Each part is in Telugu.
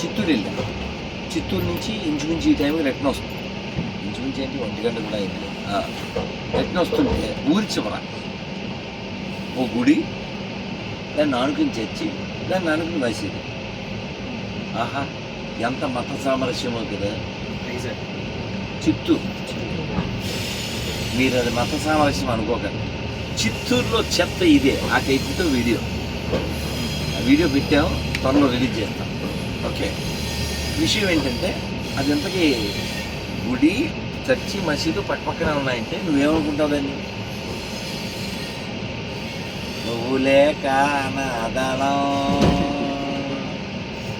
చిత్తూరు వెళ్ళాను చిత్తూరు నుంచి ఇంచుమించు ఈ టైంకి రెట్న వస్తుంది. ఇంచుమించు ఏంటి? ఒంటి గంట కూడా అయింది. రెట్న వస్తుంటే ఊరి చివర. ఓ గుడి దాన్ని ఆనుకుని చర్చి దాన్ని ఆనుకుని మసీదు ఆహా ఎంత మత సామరస్యమో కదా. చిత్తూరు. మీరు అది మత సామరస్యం అనుకోకండి. చిత్తూరులో చెత్త ఇదే. ఆ టైప్తో వీడియో. ఆ వీడియో పెట్టాము త్వరలో రిలీజ్ చేస్తాం. ఓకే. విషయం ఏంటంటే అది ఎంతకీ గుడి చర్చి మసీదు పక్కపక్కన ఉన్నాయంటే నువ్వేమనుకుంటావు దాన్ని? నువ్వు లేక నాదళం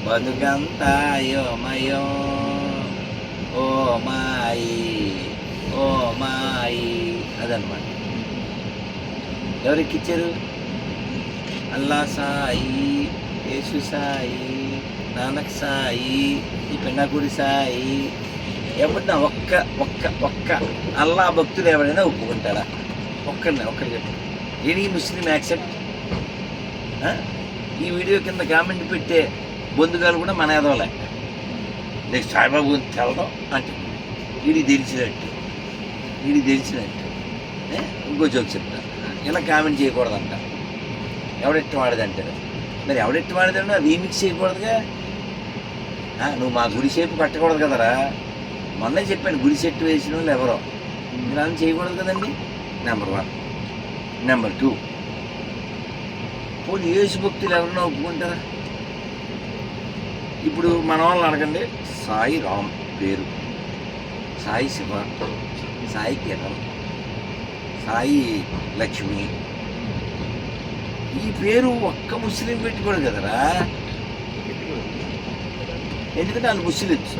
బతుకంతా అయోమయం. ఓ మాయి ఓ మాయి అదనమాట. ఎవరెక్కిచ్చారు అల్లా సాయి యేసు సాయి. నానక్ సాయి ఈ పెన్నాకుడి సాయి ఎవరినా ఒక్క ఒక్క ఒక్క అల్లా భక్తులు ఎవరైనా ఒప్పుకుంటారా ఒక్కడిని ఒక్కడి చెప్పు ఎనీ ముస్లిం యాక్సెప్ట్? ఈ వీడియో కింద కామెంట్ పెట్టే బంధుగాలు కూడా మన ఎదవలే. నెక్స్ట్ సాయిబాబు గురించి తెలడం అంటే. వీడికి తెలిసినట్టు. వీడికి తెలిసినట్టు. ఇంకో జోక్ చెప్తా. ఇలా కామెంట్ చేయకూడదంట. ఎవడెట్టు వాడదంటారు మరి ఎవడెట్టు వాడదంటే రీమిక్స్ చేయకూడదుగా? నువ్వు మా గుడి షేపు కట్టకూడదు కదరా. మొన్నే చెప్పాను గుడి చెట్టు వేసిన వాళ్ళు ఎవరో. మీరు అలా చేయకూడదు కదండి? నెంబర్ వన్ నెంబర్ టూ పోనీ యేసు భక్తులు ఎవరన్నా ఒప్పుకుంటారా? ఇప్పుడు మన వాళ్ళని అడగండి. సాయి రామ్ పేరు. సాయి శివ. సాయి కిరణ్. సాయి లక్ష్మి. ఈ పేరు ఒక్క ముస్లిం పెట్టుకోడు కదరా. ఎందుకంటే వాళ్ళు ముస్లిమ్స్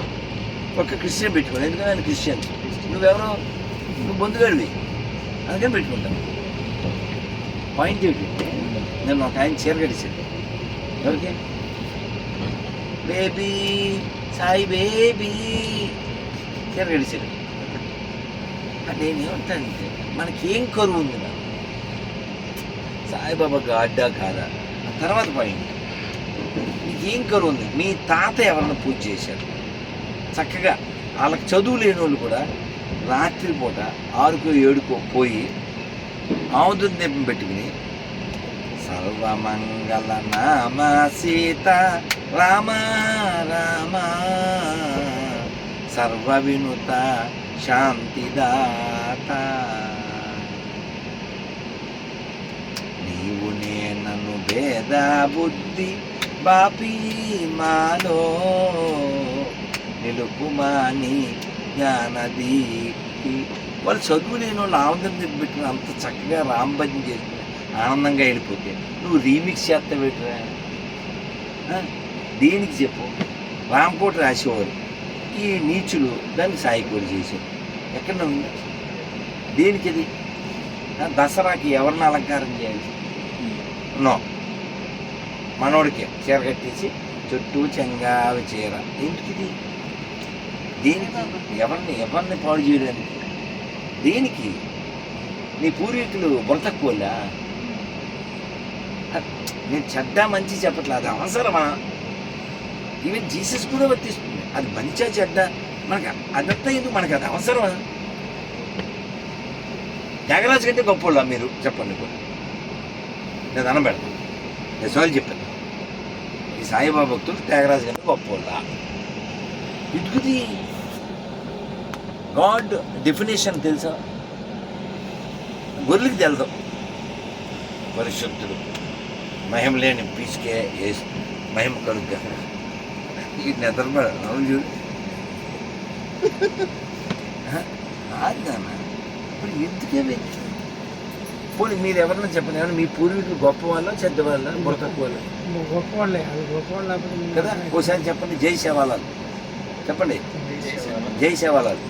ఒక్క క్రిస్టియన్ పెట్టుకోడు ఎందుకంటే ఆయన క్రిస్టియన్స్ నువ్వెవరో? నువ్వు బొందుగాడివి అందుకని పెట్టుకుంటాను పాయింట్ ఏంటంటే నేను ఒక ఆయన చీర కడిచాను ఎవరికి? బేబీ సాయి బేబీ చీర కడిచాడు నేనేమంటానంటే మనకేం కరువు ఉంది నాకు సాయిబాబా గాడ్డా కాదా? ఆ తర్వాత పాయింట్ ఏం కరువు ఉంది? మీ తాత ఎవరన్నా పూజ చేశారు? చక్కగా వాళ్ళకి చదువు లేని వాళ్ళు కూడా రాత్రిపూట ఆరుకో ఏడుకో పోయి ఆముదం దీపం పెట్టుకుని సర్వమంగళ నామ సీత రామ రామ సర్వ వినుత శాంతిదాత. నీవు నేనను భేద బుద్ధి బాపి మాలో నిలుపుమాని జ్ఞానదీప్తి. వాళ్ళు చదువు లేని వాళ్ళు ఆనందం పెట్టుకుని అంత చక్కగా రాంభజన చేసుకుని ఆనందంగా వెళ్ళిపోతే నువ్వు రీమిక్స్ చేస్తా పెట్టరా దేనికి చెప్పు? రాంకోట రాసేవారు. ఈ నీచులు దాన్ని సాయికోడి చేశారు. ఎక్కడ ఉంది? దేనికి అది దసరాకి ఎవరిని అలంకారం చేయాలి? నో. మనోడికి చీర కట్టేసి చుట్టూ చెంగావి చీర. ఏంటిది? దేనికి? ఎవరిని? ఎవరిని పాడు చేయడానికి? దేనికి? నీ పూర్వీకులు బుర్ర నేను చెడ్డ మంచి చెప్పట్లేదు అది అవసరమా? ఈవెన్ జీసస్ కూడా వర్తిస్తుంది. అది మంచా చెడ్డ? మనకు అదంతా ఎందుకు మనకు అది అవసరమా? త్యాగరాజు కంటే గొప్ప మీరు చెప్పండి కూడా నేను దండం పెడతాను నేను సారీ చెప్పాను. సాయిబాబా భక్తులు త్యాగరాజు గారి గొప్ప ఇటుకుది గాడ్ డెఫినేషన్ తెలుసా? గొర్రెలకి తెలుదు. పరిశుద్ధుడు మహిమ లేని పీచుకే వేసి మహిమ కలుగ్గా ఈ నిద్రపడ అవును చూడు. ఆద్దానా ఇప్పుడు ఎందుకే వె- పోనీ మీరు ఎవరన్నా చెప్పండి. ఏమన్నా మీ పూర్వీకులు గొప్ప వాళ్ళ చెడ్డ వాళ్ళ బుర్ర తక్కువ వాళ్ళ? గొప్పవాళ్ళే అది గొప్పవాళ్ళు కదా? ఒకసారి చెప్పండి. జై సేవాలాలు చెప్పండి. జై సేవాలాలు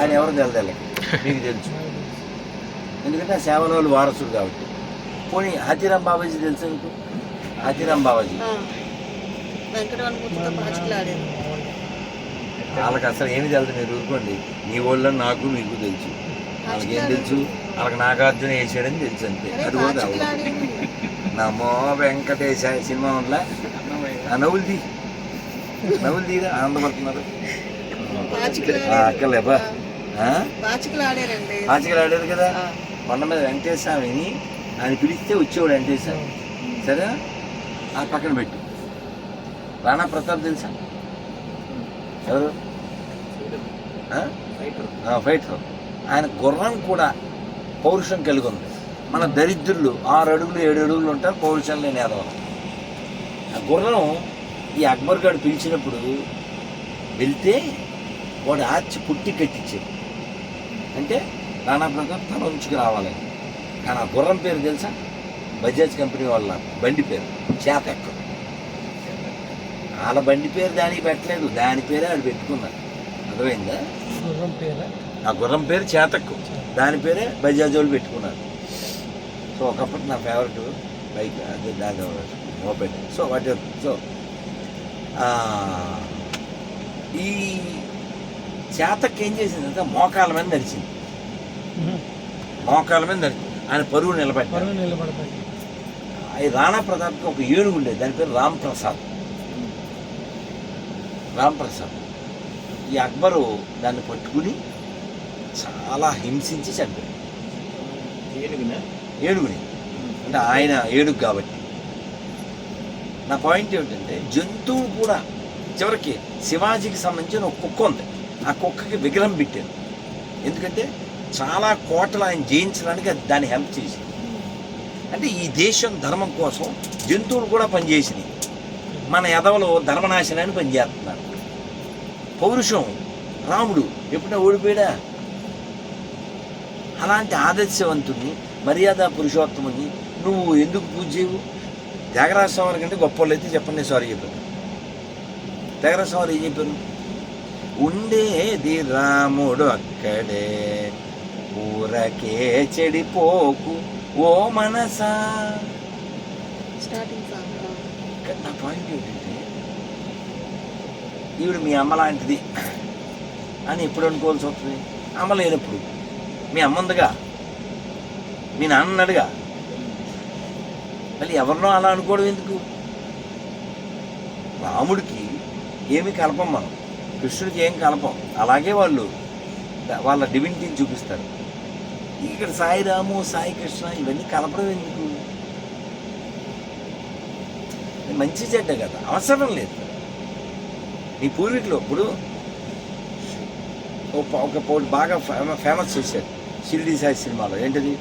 ఆయన ఎవరు తెలదెల మీకు తెలుసు. ఎందుకంటే ఆ సేవల వారసుడు కాబట్టి. పోనీ హాతీరాం బాబాజీ తెలుసా మీకు? హాతీరాం బాబాజీ. వాళ్ళకి అసలు ఏమి తెలుసు మీరు ఊరుకోండి. మీ వాళ్ళు నాకు మీకు తెలుసు. వాళ్ళకి ఏం తెలుసు? వాళ్ళకి నాగార్జున వేసాడని తెలుసు అంతే. అది కూడా నమో వెంకటేశ సినిమా వల్ల ఆ నవ్వులది నవ్వులు తీరా? ఆనందపడుతున్నారు. పాచికలు ఆ, అక్కర్లేబా ఆ? పాచికలు ఆడారు కదా. కొండ మీద వెంకటేశ్వర స్వామిని ఆయన పిలిస్తే వచ్చేవాడు వెంకటేశ్వర స్వామి సరే ఆ పక్కన పెట్టు. రాణా ప్రతాప్ తెలుసా? ఎవరు? ఫైటర్. ఆయన గుర్రం కూడా పౌరుషం కలిగి ఉంది మన దరిద్రులు ఆరు అడుగులు ఏడు అడుగులు ఉంటారు పౌరుషం లేని ఆ గుర్రం ఈ అక్బర్ గారు పిలిచినప్పుడు వెళ్తే వాడు ఆర్చి పుట్టి కట్టించాడు. అంటే రాణా ప్రతాప్ తల ఉంచుకు రావాలని కానీ ఆ గుర్రం పేరు తెలుసా? బజాజ్ కంపెనీ వాళ్ళ బండి పేరు చేతెక్క వాళ్ళ బండి పేరు దానికి పెట్టలేదు. దాని పేరే ఆడు పెట్టుకున్నాడు. అర్థమైందా? గుర్రం పేరా? ఆ గుర్రం పేరు చేతక్కు. దాని పేరే బజాజ్ వాళ్ళు పెట్టుకున్నారు. సో ఒకప్పుడు నా ఫేవరెట్ బైక్ అదే దాని మోపెడ్ సో వాట్ సో ఈ చేతక్ ఏం చేసిందంటే మోకాల మీద నడిచింది. మోకాల మీద నడిచింది. ఆయన పరువు ఈ రాణా ప్రతాప్కి ఒక ఏనుగు ఉండేది. దాని పేరు రామ్ ప్రసాద్. రామ్ ప్రసాద్. ఈ అక్బరు దాన్ని పట్టుకుని చాలా హింసించి చంపాడు ఏనుగుని? అంటే ఆయన ఏనుగు కాబట్టి. నా పాయింట్ ఏమిటంటే జంతువు కూడా చివరికి శివాజీకి సంబంధించిన ఒక కుక్క ఉంది. ఆ కుక్కకి విగ్రహం పెట్టారు. ఎందుకంటే చాలా కోటలు ఆయన జయించడానికి అది దాన్ని హెల్ప్ చేసింది. అంటే ఈ దేశం ధర్మం కోసం జంతువులు కూడా పనిచేసినాయి. మన ఎదవలు ధర్మనాశనాన్ని పనిచేస్తున్నారు. పౌరుషం రాముడు ఎప్పుడైనా ఓడిపోయాడా? అలాంటి ఆదర్శవంతుడిని మర్యాద పురుషోత్తముని నువ్వు ఎందుకు పూజ చేయవు? త్యాగరాజ స్వామి కంటే గొప్ప వాళ్ళు అయితే చెప్పండి సారీ చెప్పారు. త్యాగరాజ స్వామి ఏం చెప్పారు? ఉండేది రాముడు అక్కడే ఊరకే చెడిపోకు ఓ మనసా. నా పాయింట్ ఏంటంటే ఈవిడ మీ అమ్మ లాంటిది అని ఎప్పుడు అనుకోవాల్సి వస్తుంది? అమ్మ లేనప్పుడు. మీ అమ్మందిగా మీ నాన్న అడుగా మళ్ళీ ఎవరినో అలా అనుకోవడం ఎందుకు? రాముడికి ఏమి కలపం మనం. కృష్ణుడికి ఏం కలపం? అలాగే వాళ్ళు వాళ్ళ డివినిటీని చూపిస్తారు. ఇక్కడ సాయి రాము సాయి కృష్ణ ఇవన్నీ కలపడం ఎందుకు? మంచి చెడ్డ కదా అవసరం లేదు. నీ పూర్వీకులు ఇప్పుడు ఒక బాగా ఫేమ- ఫేమస్ చేశారు. షిరిడి సాయి సినిమాలో ఏంటిది?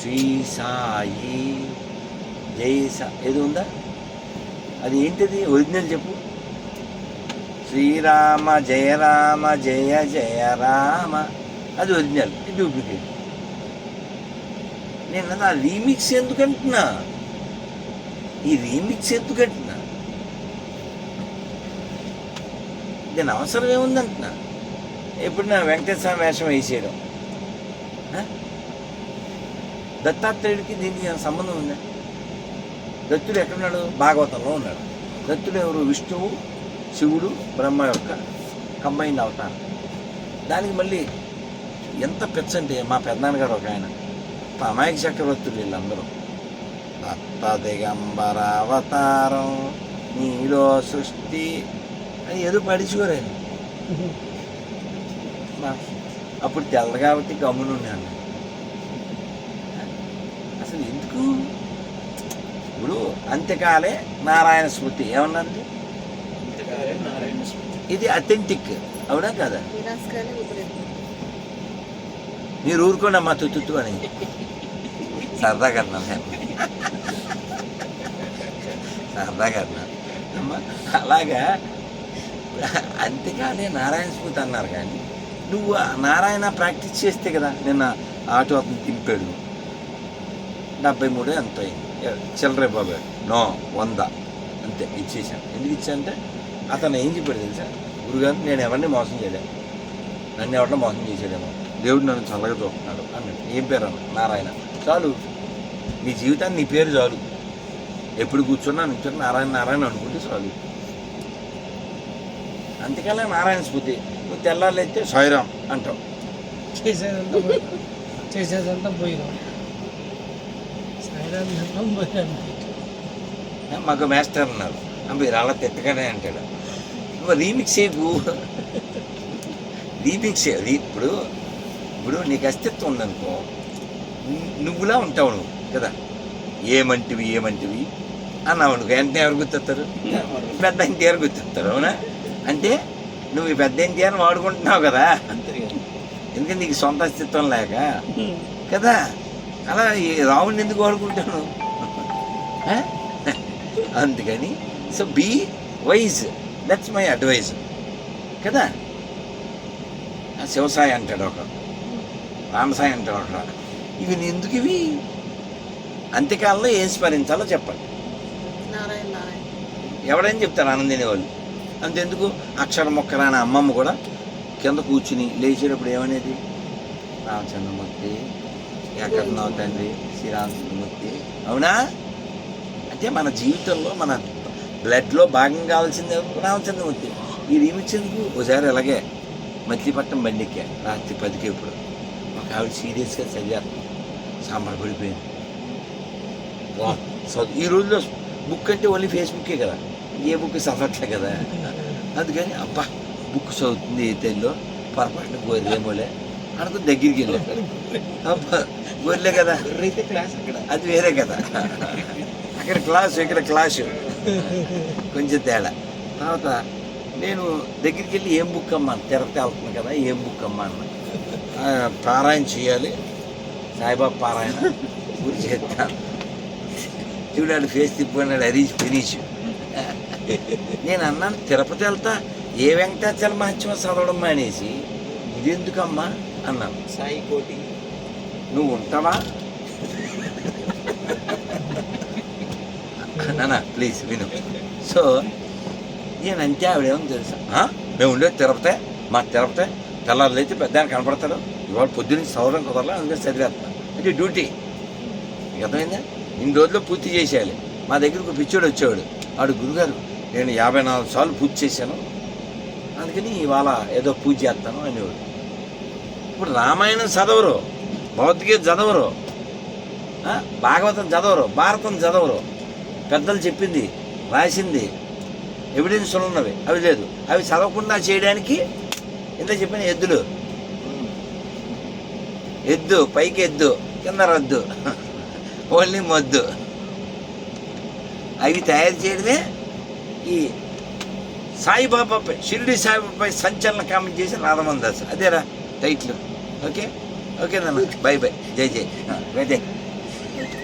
శ్రీ సాయి జై సా ఏది ఉందా? అది ఏంటిది? ఒరిజినల్ చెప్పు. శ్రీరామ జయ రామ జయ జయ రామ. అది ఒరిజినల్ డూప్లికేట్. నేను ఆ రీమిక్స్ ఎందుకంటున్నా ఈ రీమిక్స్ ఎందుకంటున్నా దీని అవసరం ఏముందంటున్నా ఎప్పుడు నా వెంకటేశ్వర వేషం వేసేయడం. దత్తాత్రేయుడికి దీనికి సంబంధం ఉందా? దత్తుడు ఎక్కడున్నాడు? భాగవతంలో ఉన్నాడు. దత్తుడు ఎవరు? విష్ణువు శివుడు బ్రహ్మ యొక్క కంబైన్డ్ అవతారం. దానికి మళ్ళీ ఎంత పెచ్చంటే మా పెద్దనాన్నగారు ఒక ఆయన అమాయక చక్రవర్తులు వీళ్ళందరూ. దత్త దిగంబర అవతారం నీలో సృష్టి అని ఏదో పడిచుకోరు అప్పుడు తెల్ల కాబట్టి గమ్మునున్నాను అసలు ఎందుకు? ఇప్పుడు అంత్యకాలే నారాయణ స్మృతి. ఏమన్నది? ఇది అథెంటిక్ అవునా కదా? మీరు ఊరుకోండి అమ్మా తుత్తు అని. సరదాగా అన్నాను నేను. సరదాగా అమ్మా అలాగా. అంతేకానే నారాయణ స్మృతి అన్నారు కానీ నువ్వు నారాయణ ప్రాక్టీస్ చేస్తే కదా నిన్న ఆటో అతను దింపాడు. డెబ్బై మూడు ఎంత చిల్లరే బాబాయ్ నో వంద. అంతే ఇచ్చేసాను ఎందుకు ఇచ్చానంటే అతను ఏం చెప్పాడు తెలుసా? గురుగారు నేను ఎవరిని మోసం చేయలేదు నన్ను ఎవరిని మోసం చేసాడేమో దేవుడు నన్ను చల్లగా చూస్తున్నాడు అన్నాడు. ఏం పేరు అన్న నారాయణ. చాలు. నీ జీవితాన్ని నీ పేరు చాలు. ఎప్పుడు కూర్చున్నా నిల్చున్నా నారాయణ నారాయణ అనుకుంటే చాలు. అంతేకాలే నారాయణ స్మృతి నువ్వు తెల్లారైతే సాయిరాం అంటావు. చేసేదంతా చేసేదంతా పోయినాం. సాయిరామ్ చెప్పడం పోయినాం మాకు మాస్టర్ అన్నారు. మీరు అలా తిట్టగానే అంటాడు. రీమిక్స్ చేయకు. రీమిక్స్ అది ఇప్పుడు ఇప్పుడు నీకు అస్తిత్వం ఉందనుకో నువ్వులా ఉంటావు నువ్వు కదా? ఏమంటివి ఏమంటివి? అన్నావు అనుకో వెంటనే ఎవరు గుర్తొస్తారు? పెద్ద ఎన్టీఆర్ గుర్తొస్తారు అవునా? అంటే నువ్వు ఈ పెద్ద ఎన్టీఆర్ వాడుకుంటున్నావు కదా. ఎందుకంటే నీకు సొంత అస్తిత్వం లేక. కదా. అలా ఈ రావుని ఎందుకు వాడుకుంటాను? అందుకని so be wise. That's my advice కదా. ఆ శివసాయి అంటాడు ఒక. రామసాయి అంటాడు ఒక. ఇవి ఎందుకు ఇవి? అంత్యకాలంలో ఏం స్మరించాలో చెప్పండి. నారాయణ నారాయణ. ఎవడైనా చెప్తారు ఆనందిని వాళ్ళు. అంతెందుకు? అక్షర మొక్కర అని అమ్మమ్మ కూడా కింద కూర్చుని లేచేటప్పుడు ఏమనేది? రామచంద్రమూర్తి ఎక్కడున్నావు తండ్రి శ్రీరామచంద్రమూర్తి. అవునా? అంటే మన జీవితంలో మన బ్లడ్లో భాగం కావాల్సింది రామచంద్రమూర్తి. ఈ రీమిచ్చేందుకు ఒకసారి అలాగే మచిలీపట్నం బండిక్కా. రాత్రి పదికి ఇప్పుడు. ఒక ఆవిడ సీరియస్గా చదివారు. సాంబార్ పడిపోయింది. ఈ రోజుల్లో బుక్ అంటే ఓన్లీ ఫేస్బుక్కే కదా. ఏ బుక్ చదవట్లే కదా. అందుకని అబ్బా బుక్ చదువుతుంది ఏ తెల్లో పొరపాటున గొర్రెమోలే అనుకుని దగ్గరికి వెళ్ళాను అబ్బా గొర్రెలే కదా. అది వేరే కదా. అక్కడ క్లాసు ఇక్కడ క్లాసు కొంచెం తేడా. తర్వాత నేను దగ్గరికి వెళ్ళి ఏం బుక్ అమ్మాను? తిరుపతి వెళ్తున్నాను కదా ఏం బుక్ అమ్మా అన్న "ఆ, పారాయణ చేయాలి. సాయిబాబా పారాయణ. గురి చేస్తాను. చూడాడు ఫేస్ తిప్పుకున్నాడు హరీష్ ఫినిష్ నేను అన్నాను తిరుపతి వెళ్తా ఏ వెంకటాచల మహత్యం చదవడం మానేసి? ఇదెందుకమ్మా అన్నాను. సాయి కోటి. నువ్వు ఉంటావా? నానా ప్లీజ్ విను. సో నేనంటే ఆవిడేమో తెలుసా? "ఆ? మేము ఉండేది తిరుపతి మా తిరుపతి తెల్లారులు అయితే పెద్ద ఆయన కనపడతాడు. ఇవాళ పొద్దున్న చదవడం కుదరలే అందుకే చదివేస్తాను అంటే డ్యూటీ. అర్థమైందా? ఇన్ని రోజుల్లో పూర్తి చేసేయాలి. మా దగ్గరకు పిచ్చోడు వచ్చేవాడు. వాడు గురుగారు. నేను యాభై నాలుగు సార్లు పూజ చేశాను. అందుకని ఇవాళ ఏదో పూజ చేస్తాను అనేవాడు. ఇప్పుడు రామాయణం చదవరు భగవద్గీత చదవరు భాగవతం చదవరు భారతం చదవరు. పెద్దలు చెప్పింది రాసింది ఎవిడెన్స్ ఉన్నవి. అవి లేదు. అవి చదవకుండా చేయడానికి ఇంత చెప్పిన ఎద్దులు. ఎద్దు పైకి ఎద్దు కింద రద్దు ఓన్లీ మొద్దు. అవి తయారు చేయడమే ఈ సాయిబాబాపై షిరిడి సాయిబాబాపై సంచలన కామెంట్ చేసి రాధమన్ దాస్. అదేరా టైటిల్. ఓకే? ఓకే నాన్న. Bye bye. జై జై. జై జై